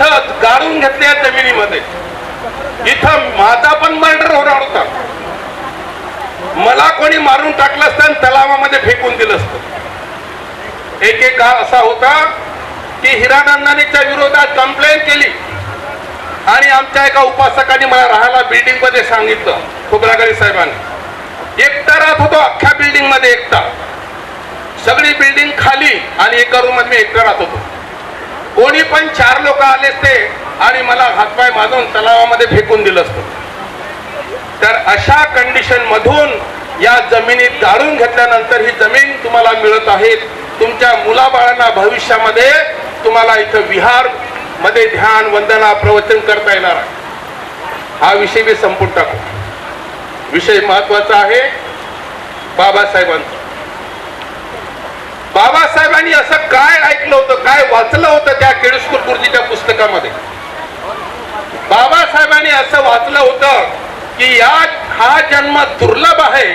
इथं गाळून घेतल्या जमिनीमध्ये. इथं माझा पण मर्डर होणार होता. मला कोणी मारून टाकलं असतं आणि तलावामध्ये फेकून दिलं असतं. एक एक काळ असा होता की हिरानंदानीच्या विरोधात कंप्लेंट केली. आणि आमच्या एका उपासकाने मला राहायला बिल्डिंगमध्ये सांगितलं खोबरागडी साहेबांनी. एकटा राहत होतो अख्ख्या बिल्डिंगमध्ये एकटा. सगळी बिल्डिंग खाली आणि एका रूममध्ये मी एकटा राहत होतो. कोणी पण चार लोक आले असते आणि मला हातपाय बांधून तलावामध्ये फेकून दिलं असतं. तर अशा कंडिशन मधून या जमिनीत गाळून घेतल्यानंतर ही जमीन तुम्हाला मिळत आहे. तुमच्या मुलाबाळांना भविष्यामध्ये तुम्हाला इथं विहारमध्ये ध्यान वंदना प्रवचन करता येणार आहे. हा विषय मी संपून टाकू. विषय महत्त्वाचा आहे. बाबासाहेबांचा. बाबासाहेबांनी असं काय ऐकलं होतं काय वाचलं होतं त्या केळुसकर गुरुजीच्या पुस्तकामध्ये? बाबासाहेबांनी असं वाचलं होतं की या हा जन्म दुर्लभ आहे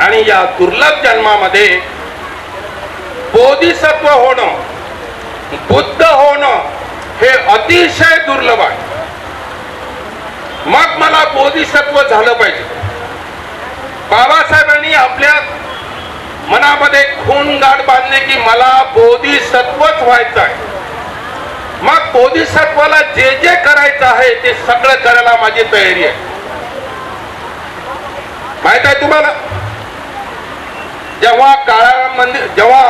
आणि या दुर्लभ जन्मामध्ये बोधिसत्व होणं बुद्ध होणं हे अतिशय दुर्लभ आहे. मग मला बोधिसत्व झालं पाहिजे. बाबासाहेबांनी आपल्या मनामध्ये खून गाठ बांधले की मला बोधिसत्वच व्हायचं आहे. मग बोधिसत्वाला जे जे करायचं आहे ते सगळं करायला माझी तयारी आहे. माहीत आहे तुम्हाला? जेव्हा काळा मंदिर जेव्हा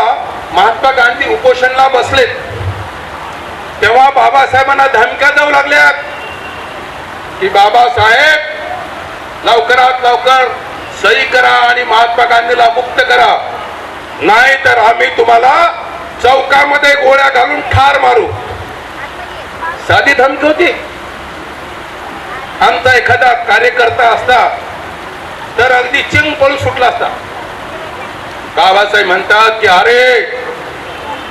महात्मा गांधी उपोषणला बसले तेव्हा बाबासाहेबांना धमक्या जाऊ लागल्या की बाबासाहेब लवकरात लवकर सही करा आणि महात्मा गांधीला मुक्त करा. नाही तर आम्ही तुम्हाला चौकामध्ये गोळ्या घालून ठार मारू. साधी धमकी होती. आमचा एखादा कार्यकर्ता असता तर अगदी चिंग पळून सुटला असता. बाबासाहेब म्हणतात की अरे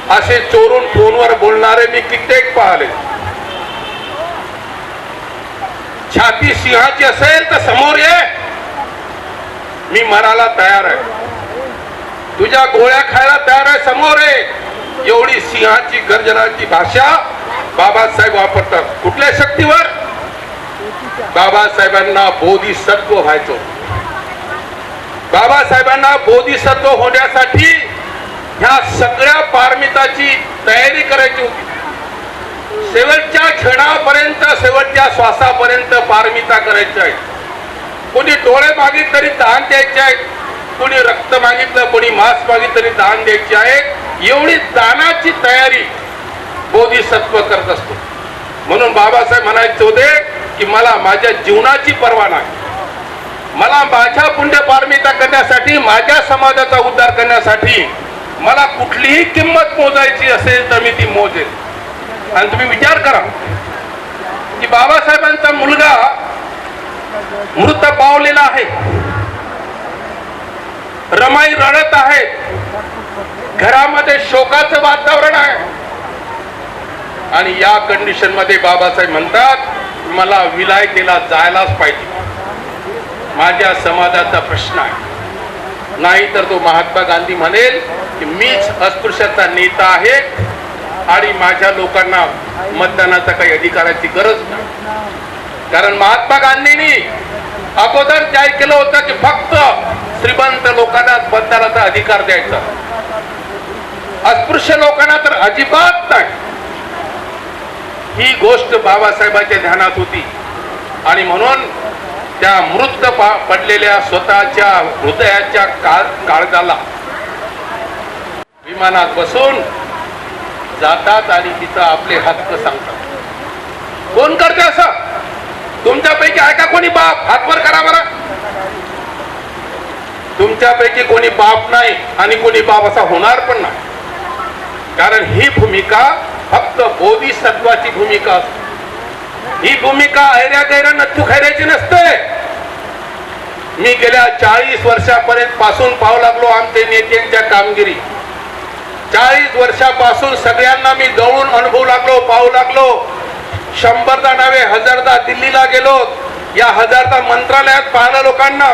असे चोरून फोनवर बोलणारे मी कित्येक पाहले. छाती सिंहाची असेल तर समोर ये. मी मराला तयार आहे. तुझ्या गोळ्या खायला तयार आहे समोर आहे एवढी सिंहाची गर्जनाची भाषा बाबासाहेब वापरतात. कुठल्या शक्तीवर? बाबासाहेबांना बोधिसत्व व्हायचो. बाबासाहेबांना बोधिसत्व होण्यासाठी ह्या सगळ्या पारमिताची तयारी करायची होती. शेवटच्या क्षणापर्यंत शेवटच्या श्वासापर्यंत पारमिता करायची आहे. कोणी डोळे मागितले तरी दान द्यायचे आहेत. कोणी रक्त मागितलं कोणी मांस मागितलं तरी दान द्यायचे आहे एवढी दानाची तयारी बोधिसत्व करत असतो. म्हणून बाबासाहेब म्हणायचे होते की मला माझ्या जीवनाची पर्वा नाही. मला माझ्या पुण्यपारमिता करण्यासाठी माझ्या समाजाचा उद्धार करण्यासाठी मला कुठलीही किंमत मोजायची असेल तर मी ती मोजेल आणि तुम्ही विचार करा की बाबासाहेबांचा मुलगा मृत पावलेला आहे. रमाई रडत आहे. घरामध्ये शोकाचं वातावरण आहे. आणि या कंडिशनमध्ये बाबासाहेब म्हणतात मला विलायतेला जायलाच पाहिजे. माझ्या समाजाचा प्रश्न आहे. नाही तर तो महात्मा गांधी म्हणेल की मीच अस्पृश्याचा नेता आहे आणि माझ्या लोकांना मतदानाचा काही अधिकाराची गरज नाही. कारण महात्मा गांधींनी अगोदर जाहीर केलं होतं की फक्त श्रीमंत लोकांना मतदानाचा अधिकार द्यायचा. अस्पृश्य लोकांना तर अजिबात नाही. ही गोष्ट बाबासाहेबांच्या ध्यानात होती. आणि म्हणून त्या मृत पा- पडलेल्या स्वतःच्या हृदयाच्या काळ काळजाला विमानात बसून जातात आणि तिथं आपले हक्क सांगतात. कोण करते असं? तुमच्यापैकी आहे का कोणी बाप? हातवर करा बरं. तुमच्यापैकी कोणी बाप नाही आणि कोणी बाप असा होणार पण नाही. कारण ही भूमिका फक्त बोधिसत्वाची भूमिका असते. ही भूमिका ऐऱ्या गैऱ्या नथू खैऱ्याची नसते. मी गेल्या चाळीस वर्षापर्यंत पासून पाहू लागलो आमचे नेत्यांच्या कामगिरी. चाळीस वर्षापासून सगळ्यांना मी जवळून अनुभवू लागलो पाहू लागलो. शंभरदा नव्हे हजारदा दिल्लीला गेलो. या हजारदा मंत्रालयात पाहणं लोकांना.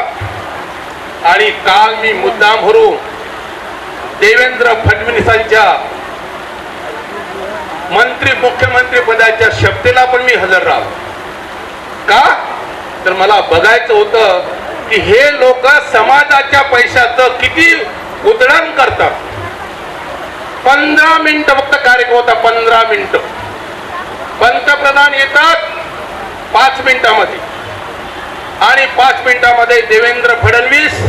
आणि काल मी मुद्दाम भरू. देवेंद्र फडणवीसांच्या मंत्री मुख्यमंत्री पदाच्या शपथेला पण मी हजर राहतो का? तर मला बघायचं होतं की हे लोक समाजाच्या पैशाचं किती उधळण करतात. पंधरा मिनिटं फक्त कार्यक्रम होता पंधरा मिनिटं. पंतप्रधान येतात पाच मिनिटामध्ये. आणि पाच मिनिटामध्ये देवेंद्र फडणवीस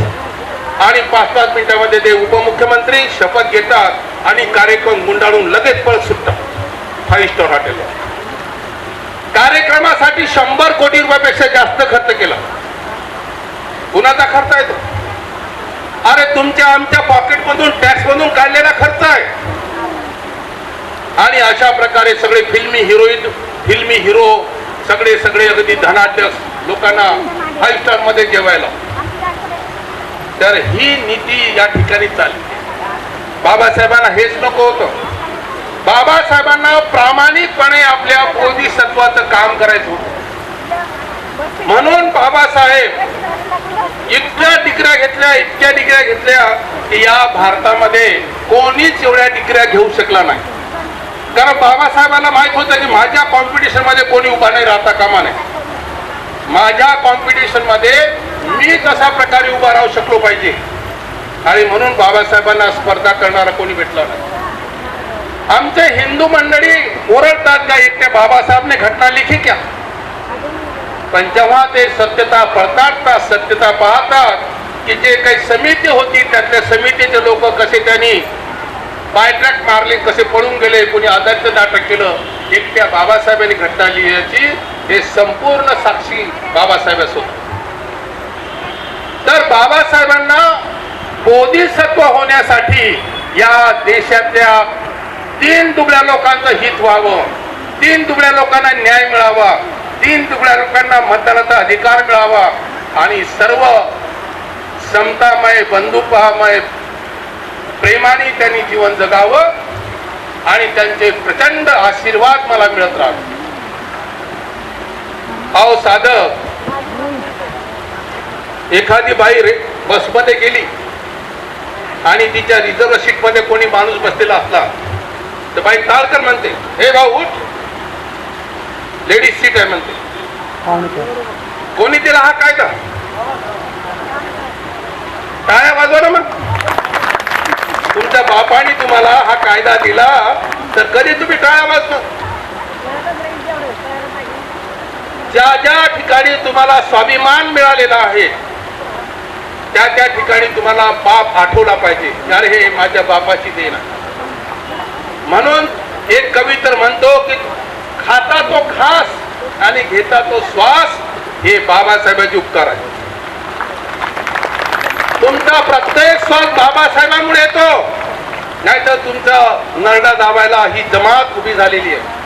आणि पाच पाच मिनिटामध्ये ते उपमुख्यमंत्री शपथ घेतात आणि कार्यक्रम गुंडाळून लगेच पळत सुटतात. फाईव्ह स्टार हॉटेलवर कार्यक्रमासाठी शंभर कोटी रुपयापेक्षा जास्त खर्च केला. कुणाचा खर्च आहे तो अरे तुमच्या आमच्या पॉकेटमधून टॅक्समधून काढलेला खर्च आहे. आणि अशा प्रकारे सगळे फिल्मी हिरोईन फिल्मी हिरो सगळे सगळे अगदी धनाढ्य लोकांना फाईव्ह स्टारमध्ये जेवायला. तर ही नीती या ठिकाणी चालली. बाबासाहेबांना हेच नको होतं. बाबासाहेबांना प्रामाणिकपणे आपल्या बोधिसत्वाचं काम करायचं होतं. म्हणून बाबासाहेब इतक्या डिग्र्या घेतल्या इतक्या डिग्र्या घेतल्या की या भारतामध्ये कोणीच एवढ्या डिग्र्या घेऊ शकला नाही. कारण बाबासाहेबांना माहीत होतं की माझ्या कॉम्पिटिशनमध्ये कोणी उभा नाही राहता कामा नाही माझ्या कॉम्पिटिशनमध्ये मी कशा प्रकारे उभा राहू शकलो पाहिजे? आणि म्हणून बाबासाहेबांना स्पर्धा करणारा कोणी भेटला नाही. आमचे हिंदू मंडळी ओरडतात का एकट्या बाबासाहेबने घटना लिखी क्या पण जेव्हा ते सत्यता पडताळतात सत्यता पाहतात की जे काही समिती होती त्यातल्या समितीचे लोक कसे त्यांनी पायट्रॅक मारले कसे पळून गेले कोणी आदर्श नाटक केलं एकट्या बाबासाहेबांनी घटना लिहिण्याची हे संपूर्ण साक्षी बाबासाहेब होत तर बाबासाहेबांना बोधिसत्व होण्यासाठी या देशातल्या तीन दुबळ्या लोकांचं हित व्हावं तीन दुबळ्या लोकांना न्याय मिळावा तीन दुबळ्या लोकांना मतदानाचा अधिकार मिळावा आणि सर्व समतामय बंधुत्वामय प्रेमाने त्यांनी जीवन जगावं आणि त्यांचे प्रचंड आशीर्वाद मला मिळत राहावे. अहो साधक एखादी बाई रे बसमध्ये गेली आणि तिच्या रिझर्व सीटमध्ये कोणी माणूस बसलेला असला तर बाई ताळकर म्हणते हे भाऊ उठ. लेडीज सीट आहे म्हणते. कोणी दिला हा कायदा टाळ्या वाजवा ना मग. तुमच्या बापाने तुम्हाला हा कायदा दिला तर कधी तुम्ही टाळा वाचणार ज्या ज्या ठिकाणी तुम्हाला स्वाभिमान मिळालेला आहे त्या त्या ठिकाणी तुम्हाला बाप आठवला पाहिजे. अरे हे माझ्या बापाची देण म्हणून एक कवी तर म्हणतो की खाता तो खास आणि घेता तो श्वास. हे बाबासाहेबांचे उपकार आहे तुमचा प्रत्येक श्वास बाबासाहेबांमुळे येतो. नाहीतर तुमचा नरडा दाबायला ही जमात उभी झालेली आहे.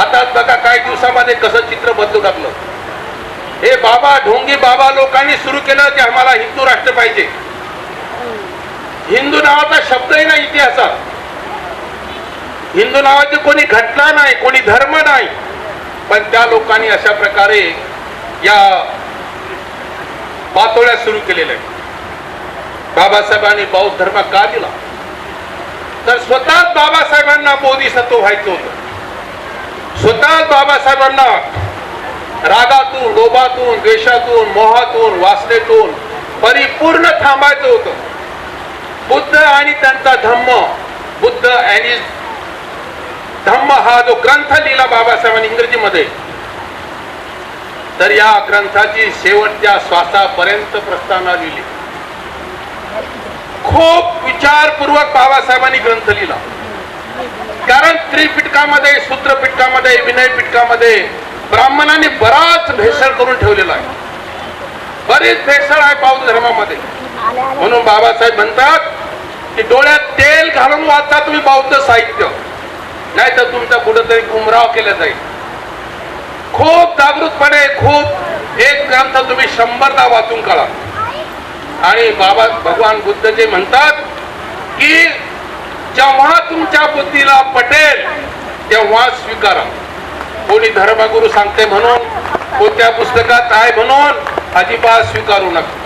आता बघा काही दिवसामध्ये कसं चित्र बदलू टाकलं हे बाबा ढोंगी बाबा लोकांनी सुरू केलं की आम्हाला हिंदू राष्ट्र पाहिजे. हिंदू नावाचा शब्दही नाही इतिहासात. हिंदू नावाची कोणी घटना नाही कोणी धर्म नाही. पण त्या लोकांनी अशा प्रकारे या पातोळ्या सुरू केलेल्या आहेत. बाबासाहेबांनी बौद्ध धर्म का दिला? तर स्वतः बाबासाहेबांना बोधिसत्व व्हायचं होतं. स्वतः बाबासाहेबांना रागातून लोभातून द्वेषातून मोहातून वासनेतून परिपूर्ण थांबायचं होतं. बुद्ध आणि त्यांचा धम्म बुद्ध आणि धम्म हा जो ग्रंथ लिहिला बाबासाहेबांनी इंग्रजीमध्ये तर या ग्रंथाची शेवटच्या श्वासापर्यंत प्रस्तावना लिहिली. खूप विचारपूर्वक बाबासाहेबांनी ग्रंथ लिहिला. कारण त्रिपिटकामध्ये सूत्रपिटकामध्ये विनय पिटकामध्ये ब्राह्मणांनी बराच भेसळ करून ठेवलेला आहे. बरीच भेसळ आहे पाऊस धर्मामध्ये. म्हणून बाबासाहेब म्हणतात की डोळ्यात तेल घालून वाचता तुम्ही बौद्ध साहित्य. नाही तर तुमचा कुठंतरी गुमराव केला जाईल. खूप जागृतपणे खूप एक ग्रंथ तुम्ही शंभरदा वाचून काढा. आणि बाबा भगवान बुद्ध जे म्हणतात की जेव्हा तुमच्या बुद्धीला पटेल तेव्हा स्वीकारा. कोणी धर्मगुरू सांगते म्हणून कोणत्या पुस्तकात आहे म्हणून अजिबात स्वीकारू नका.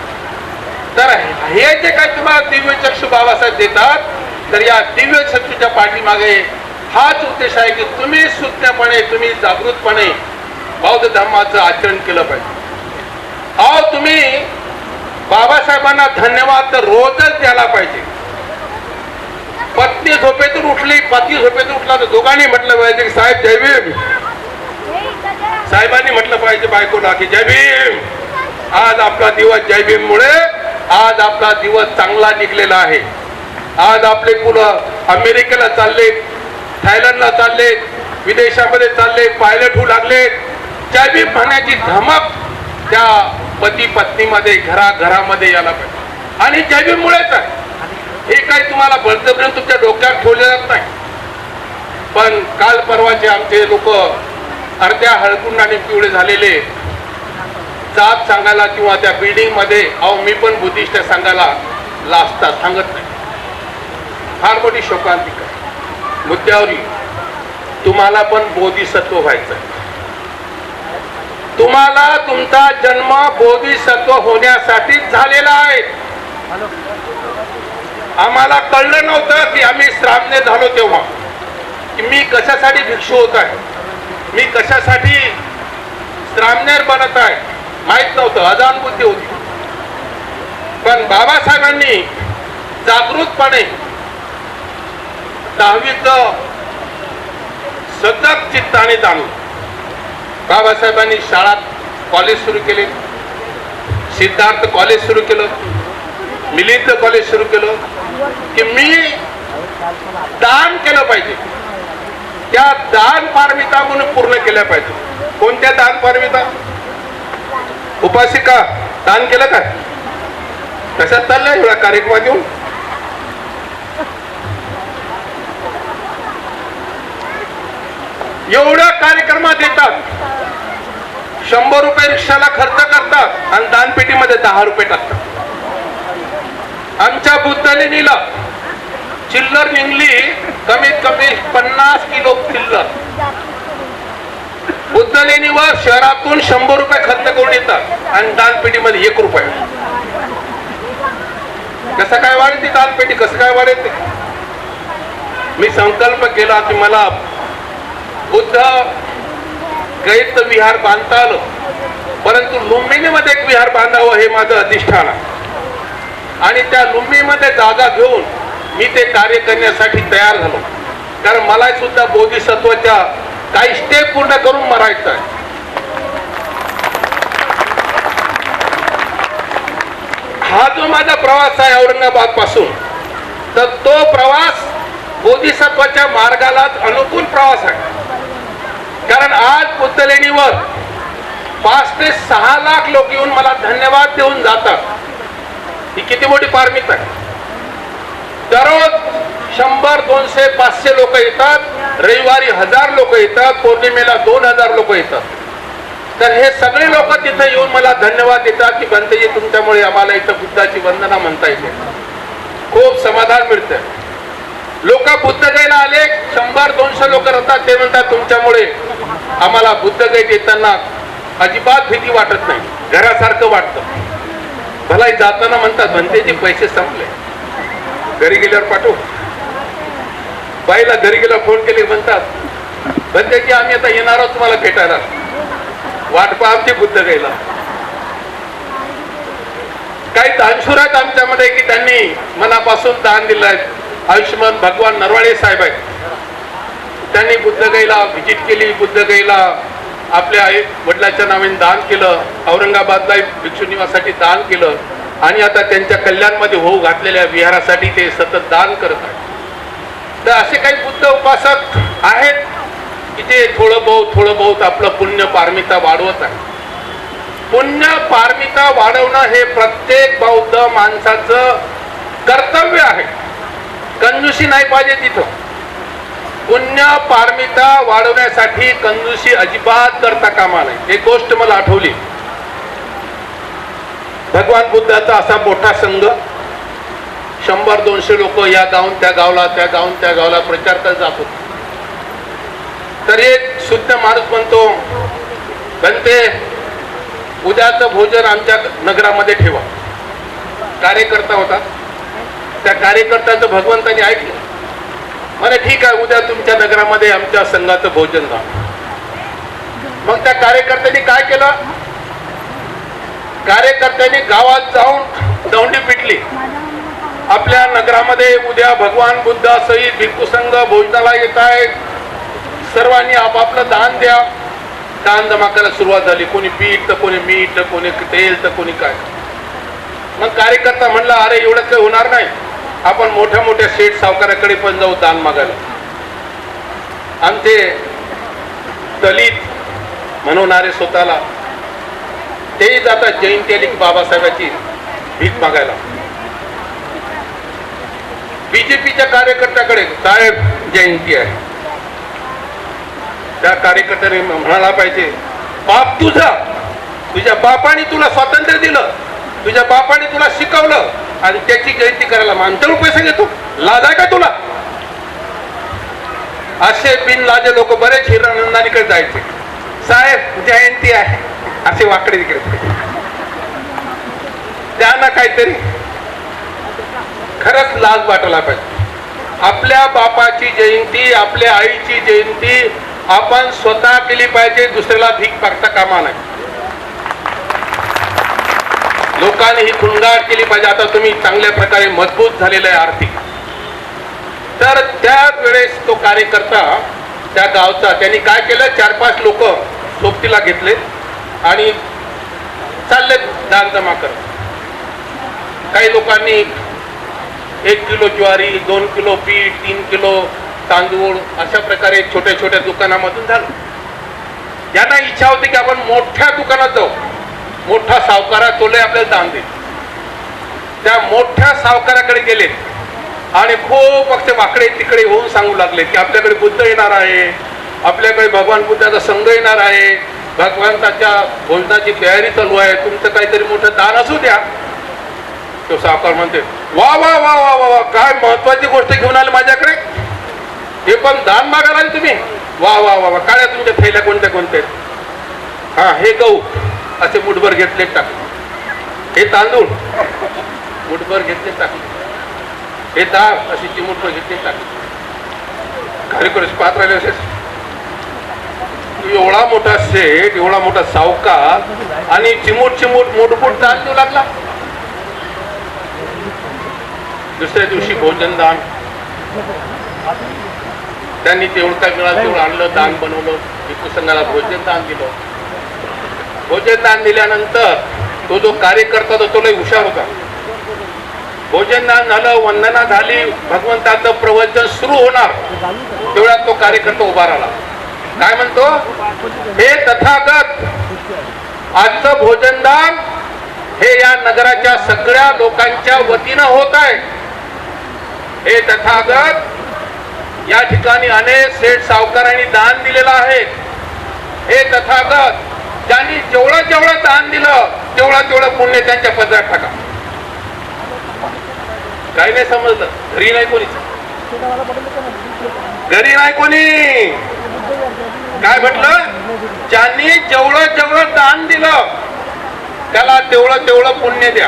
तर हे जे काही तुम्हाला दिव्य चक्षु बाबासाहेब देतात तर या दिव्य चक्षूच्या पाठीमागे हाच उद्देश आहे की तुम्ही सुज्ञपणे तुम्ही जागृतपणे बौद्ध धर्माचं आचरण केलं पाहिजे. अहो तुम्ही बाबासाहेबांना धन्यवाद तर रोजच द्यायला पाहिजे. पत्नी झोपेतून उठली पती झोपेतून उठला तर दोघांनी म्हटलं पाहिजे की साहेब जय भीम. साहेबांनी म्हटलं पाहिजे बायकोला की जय भीम. आज आपला दिवस जय भीम मुळे आज आपला दिवस चांगला निघलेला आहे. आज आपले मुलं अमेरिकेला चालले थायलंडला चालले विदेशामध्ये चालले पायलट होऊ लागले जय भीम म्हणण्याची धमक त्या पती पत्नीमध्ये घरा घरामध्ये यायला पाहिजे. आणि जैवी मुळेच आहे. हे काही तुम्हाला बळजबरीने तुमच्या डोक्यात ठेवले जात नाही. पण काल परवाचे आमचे लोक अर्ध्या हळकुंडाने पिवळे झालेले. जात सांगायला किंवा त्या बिल्डिंगमध्ये अहो मी पण बुद्धिस्ट सांगायला लाजतात सांगत नाही. फार मोठी शोकांतिका मुद्द्यावरी तुम्हाला पण बोधिसत्व व्हायचं आहे तुम्हाला तुमचा जन्म बोधिसत्व होण्यासाठीच झालेला आहे. आम्हाला कळलं नव्हतं की आम्ही श्रामने झालो तेव्हा. की मी कशासाठी भिक्षू होत आहे? मी कशासाठी श्रामनेर बनत आहे? माहीत नव्हतं अजान बुद्धी होती. पण बाबासाहेबांनी जागृतपणे दहावीचं सतत चित्ताने जाणून बाबासाहेबांनी शाळा कॉलेज सुरू केले. सिद्धार्थ कॉलेज सुरू केलं. मिलिंद कॉलेज सुरू केलं. की मी दान केलं पाहिजे. त्या दान पारमिता म्हणून पूर्ण केल्या पाहिजे. कोणत्या दान पारमिता? उपासिका दान केलं का? कशात चाललंय एवढा कार्यक्रमात येऊन. एवढ्या कार्यक्रमात येतात. शंभर रुपये रिक्षाला खर्च करतात आणि दानपेटीमध्ये दहा रुपये टाकतात. आमच्या बुद्धलेनीला चिल्लर निघली कमीत कमी पन्नास किलो चिल्लर. बुद्धलेनीवर शहरातून शंभर रुपये खर्च करून येतात आणि दानपेटीमध्ये एक रुपये. कसं काय वाढेल ती दानपेटी? कसं काय वाढेल ते मी संकल्प केला की मला बुद्ध गैत विहार बांधता आलं. परंतु लुंबिनीमध्ये एक विहार बांधावं हे माझं अधिष्ठान आहे. आणि त्या लुंबीमध्ये जागा घेऊन मी ते कार्य करण्यासाठी तयार झालो. कारण मला सुद्धा बोधिसत्वाच्या काही स्टेप पूर्ण करून मरायचं आहे. हा जो माझा प्रवास आहे औरंगाबादपासून तर तो प्रवास बोधिसत्वाच्या मार्गालाच अनुकूल प्रवास आहे. कारण आज पुतलेणीवर पाच ते सहा लाख लोक येऊन मला धन्यवाद देऊन जातात. ही किती मोठी पारमित आहे? दररोज शंभर दोनशे पाचशे लोक येतात. रविवारी हजार लोक येतात. पौर्णिमेला दोन हजार लोक येतात. तर हे सगळे लोक तिथे येऊन मला धन्यवाद देतात की बंतेजी तुमच्यामुळे आम्हाला इथं बुद्धाची वंदना म्हणता येते. खूप समाधान मिळतं लोक बुद्ध बुद्धगयला आले शंभर दोनशे लोक राहतात ते म्हणतात तुमच्यामुळे आम्हाला बुद्ध बुद्धगयत येताना अजिबात भीती वाटत नाही घरासारखं वाटतं. भला जाताना म्हणतात म्हणतेचे पैसे संपले. घरी गेल्यावर पाठवू. बाईला घरी गेल्यावर फोन केले म्हणतात म्हणते की आम्ही आता येणार आहोत तुम्हाला भेटायला. वाट पहा आमची बुद्ध गायला काही दानशूर आहेत आमच्यामध्ये की त्यांनी मनापासून दान दिलं आहे आयुष्यमान भगवान नरवाडे साहेब आहेत. त्यांनी बुद्धगाईला व्हिजिट केली. बुद्धगाईला आपल्या आई वडिलाच्या नावाने दान केलं. औरंगाबादला भिक्षू निवासाठी दान केलं. आणि आता त्यांच्या कल्याणमध्ये होऊ घातलेल्या विहारासाठी ते सतत दान करत आहेत. तर असे काही बुद्ध उपासक आहेत की ते थोडं बहुत थोडं बहुत आपलं पुण्य पारमिता वाढवत आहे पुण्य पारमिता वाढवणं हे प्रत्येक बौद्ध माणसाचं कर्तव्य आहे. कंजुशी नाही पाहिजे तिथं. पुण्य पारमिता वाढवण्यासाठी कंजुशी अजिबात करता कामा नाही एक गोष्ट मला आठवली. भगवान बुद्धाचा असा मोठा संघ शंभर दोनशे लोक या गावून त्या गावला त्या गावून त्या गावला प्रचार करत जात होते. तर एक शुद्ध माणूस म्हणतो बनते उद्याचं भोजन आमच्या नगरामध्ये ठेवा. कार्यकर्ता होता. त्या कार्यकर्त्याचं भगवंतांनी ऐकलं. म्हणे ठीक आहे उद्या तुमच्या नगरामध्ये आमच्या संघाचं भोजन झालं मग त्या कार्यकर्त्यांनी काय केलं? कार्यकर्त्यांनी गावात जाऊन दौंडी पिटली. आपल्या नगरामध्ये उद्या भगवान बुद्धासहित भिक्खू संघ भोजनाला येत आहेत. सर्वांनी आपापलं दान द्या. दान जमा करायला सुरुवात झाली. कोणी पीठ तर कोणी मीठ तर कोणी तेल तर कोणी काय. मग कार्यकर्ता म्हणला अरे एवढं काही होणार नाही. आपण मोठ्या मोठ्या शेठ सावकाराकडे पण जाऊ दान मागायला. आणि ते दलित म्हणवणारे स्वतःला तेही जातात जयंती आली की बाबासाहेबाची भीक मागायला. बीजेपीच्या कार्यकर्त्याकडे साहेब जयंती आहे. त्या कार्यकर्त्याने म्हणाला पाहिजे बाप तुझा तुझ्या बापाने तुला स्वातंत्र्य दिलं तुझ्या बापाने तुला शिकवलं आणि त्याची जयंती करायला मानतळू पैसे घेतो. लाज आहे का तुला? असे बिन लाजे लोक बरेच हिरानंदानीकडे जायचे. साहेब जयंती आहे. असे वाकडे तिकडे. त्यांना काहीतरी. खरंच लाज वाटायला पाहिजे. आपल्या बापाची जयंती आपल्या आईची जयंती आपण स्वतः केली पाहिजे दुसऱ्याला भीक मागता कामा नाही लोकांनी ही खुणगाट केली पाहिजे. आता तुम्ही चांगल्या प्रकारे मजबूत झालेलं आहे आर्थिक. तर त्याच वेळेस तो कार्यकर्ता त्या गावचा त्यांनी काय केलं? चार पाच लोक सोबतीला घेतले आणि चालले दान जमा करत. काही लोकांनी एक किलो ज्वारी दोन किलो पीठ तीन किलो तांदूळ अशा प्रकारे छोट्या छोट्या दुकानामधून झालं. यांना इच्छा होती की आपण मोठ्या दुकानात जाऊ. मोठा सावकारा तोले आपल्याला दान दे त्या मोठ्या सावकाराकडे गेले आणि खूप असे वाकडे तिकडे होऊन सांगू लागले की आपल्याकडे बुद्ध येणार आहे आपल्याकडे भगवान बुद्धाचा संघ येणार आहे भगवंताच्या भोजनाची तयारी चालू आहे तुमचं काहीतरी मोठं दान असू द्या. तो सावकार म्हणते वा वा वा वा वा वा काय महत्वाची गोष्ट घेऊन आले माझ्याकडे? हे पण दान मागायला तुम्ही. वा वा वा वा काय तुमच्या थैल्या कोणत्या कोणत्या? हा हे गहू. असे मुठभर घेतले टाकले. हे तांदूळ मुठभर घेतले टाकले. हे दाग अशी चिमुटभर घेतले टाकले. कार्यक्रम पाहत राहिले असेच? एवढा मोठा सेट एवढा मोठा सावकार आणि चिमूट चिमूट मोठमोठ दान देऊ लागला. दुसऱ्या दिवशी भोजन दान. त्यांनी तेवढं काय मिळालं तेवढं आणलं दान बनवलं. भिक्खू संघाला भोजन दान दिलं. भोजनदान दिल्यानंतर तो जो कार्यकर्ता होता तो लय हुशार होता. भोजनदान झालं वंदना झाली भगवंताचं प्रवचन सुरू होणार. तेवढ्यात तो कार्यकर्ता उभा राहिला. काय म्हणतो? हे तथागत आजचं भोजनदान हे या नगराच्या सगळ्या लोकांच्या वतीनं होत आहे. हे तथागत या ठिकाणी अनेक सेठ सावकारांनी दान दिलेलं आहे. हे तथागत ज्यांनी जेवढं जेवढं दान दिलं तेवढं तेवढं पुण्य त्यांच्या पदरात टाका. काही नाही समजलं. घरी नाही कोणी. घरी नाही कोणी. काय म्हटलं? ज्यांनी जेवढं जेवढं दान दिलं त्याला तेवढं तेवढं पुण्य द्या.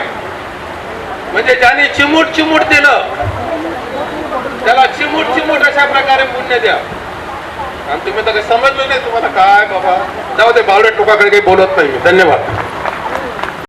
म्हणजे ज्यांनी चिमूट चिमूट दिलं त्याला चिमूट चिमूट अशा प्रकारे पुण्य द्या. आणि तुम्ही तर काही समजलं नाही तुम्हाला काय बाबा. जाऊ दे बावड्या टोकाकडे काही बोलत नाही मी धन्यवाद.